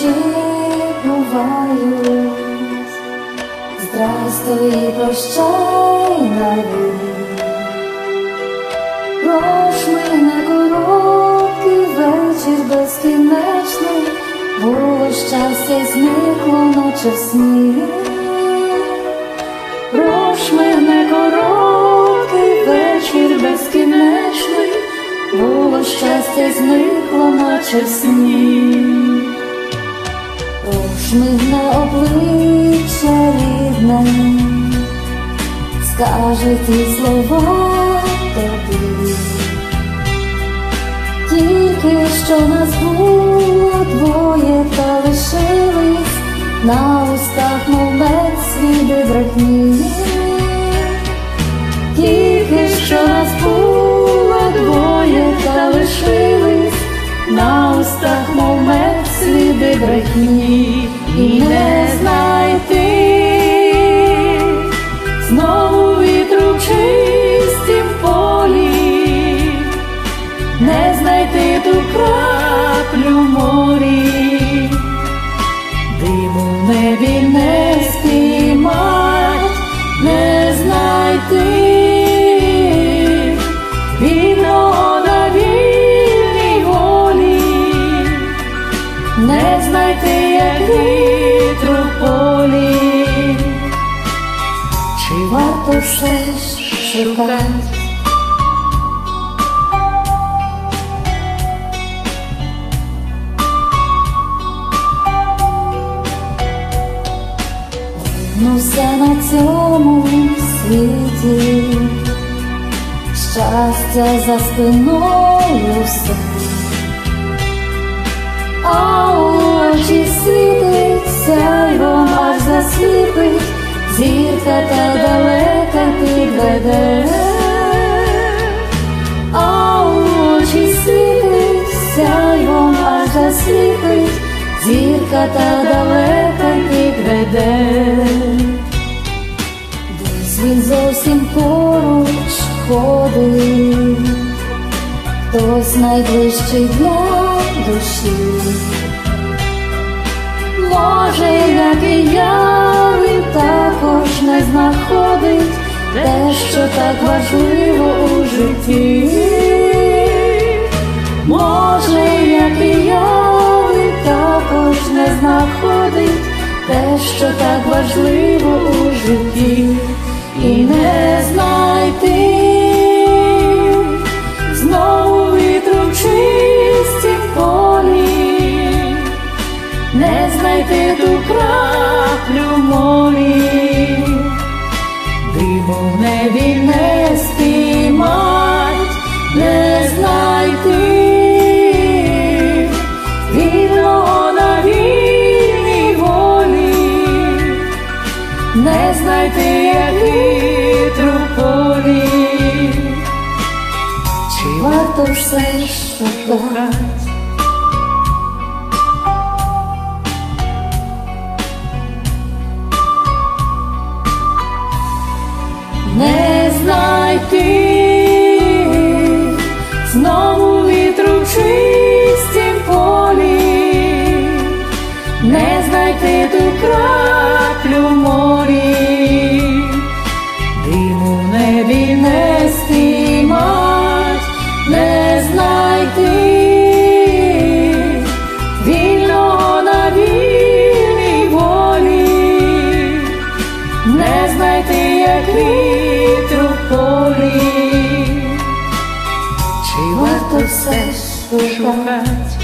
чи бувають, здрастуй і прощай навік. Прош мене короткий вечір безкінечний, було щастя зникло, наче в сні. Прош мене короткий вечір безкінечний, було щастя зникло, наче в сні. Мене обличчя рідне, скаже ті слова тобі. Тільки що нас було двоє та лишились на устах, мов мед сліди брехні. Тільки що нас було двоє та лишились на устах, мов сліди брехні, ту краплю морі, диму в небі не спіймать, не знайти вільного на вільній не знайти, як вітру. Чи варто все ж шукать? Щастя за спиною все, а очі світить сяйвом аж засліпить, зірка та далека підведе, а очі світить сяйвом аж засліпить, зірка та далека підведе. Десь він зовсім поруч ходить, хтось найближчий для душі. Може, як і я, він також не знаходить те, що так важливо у житті. Може, як і я, він також не знаходить те, що так важливо у житті, ту краплю морі, диму в небі не спіймать, не знайти вільного на вільній волі, не знайти, як вітру полі, чи варто все ж шукать? Не знайти знову вітру в чистім полі, не знайти ту краплю в морі, диму в небі не спіймать, не знайти не знайти, як вітру в полі, чи